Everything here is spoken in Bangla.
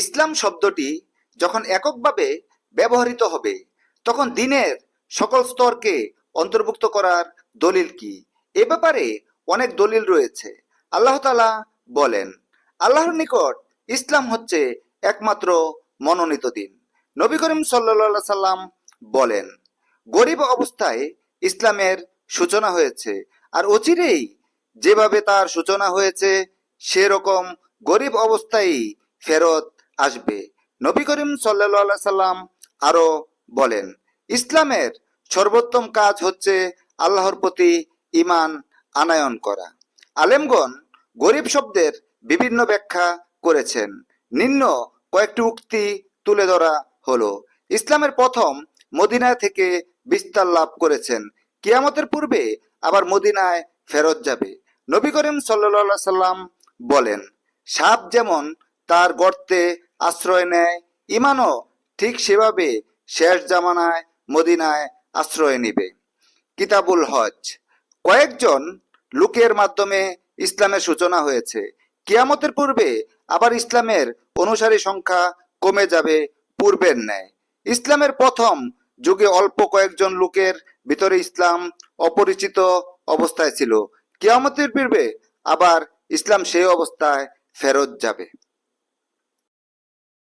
ইসলাম শব্দটি যখন এককভাবে ব্যবহৃত হবে, তখন দিনের সকল স্তরকে অন্তর্ভুক্ত করার দলিল কি? এ ব্যাপারে অনেক দলিল রয়েছে। আল্লাহ তালা বলেন, আল্লাহর নিকট ইসলাম হচ্ছে একমাত্র মনোনীত দিন। নবী করিম সাল্লা সাল্লাম বলেন, গরিব অবস্থায় ইসলামের সূচনা হয়েছে, আর অচিরেই যেভাবে তার সূচনা হয়েছে, সেরকম গরিব অবস্থায় ফেরত আসবে। নবী করিম সাল্লা সাল্লাম আরও বলেন, ইসলামের সর্বোত্তম কাজ হচ্ছে আল্লাহর প্রতি ইমান আনায়ন করা। আলেমগণ গরিব শব্দের বিভিন্ন ব্যাখ্যা করেছেন। নিম্ন কয়েকটি উক্তি তুলে ধরা হলো, ইসলামের প্রথম মদিনায় থেকে বিস্তার লাভ করেছেন। কিয়ামতের পূর্বে আবার মদিনায় ফেরত যাবে। নবী করিম সাল্লা সাল্লাম বলেন, সাপ যেমন তার গর্তে আশ্রয় নেয়। ইমানও ঠিক সেভাবে শেষ জামানায়, মদিনায় আশ্রয় নিবে। কিতাবুল হজ। কয়েকজন লোকের মাধ্যমে ইসলামের সূচনা হয়েছে। কিয়ামতের পূর্বে আবার ইসলামের অনুসারী সংখ্যা কমে যাবে পূর্বের ন্যায়। ইসলামের প্রথম যুগে অল্প কয়েকজন লোকের ভিতরে ইসলাম অপরিচিত অবস্থায় ছিল। কিয়ামতের পূর্বে আবার ইসলাম সেই অবস্থায় ফেরত যাবে।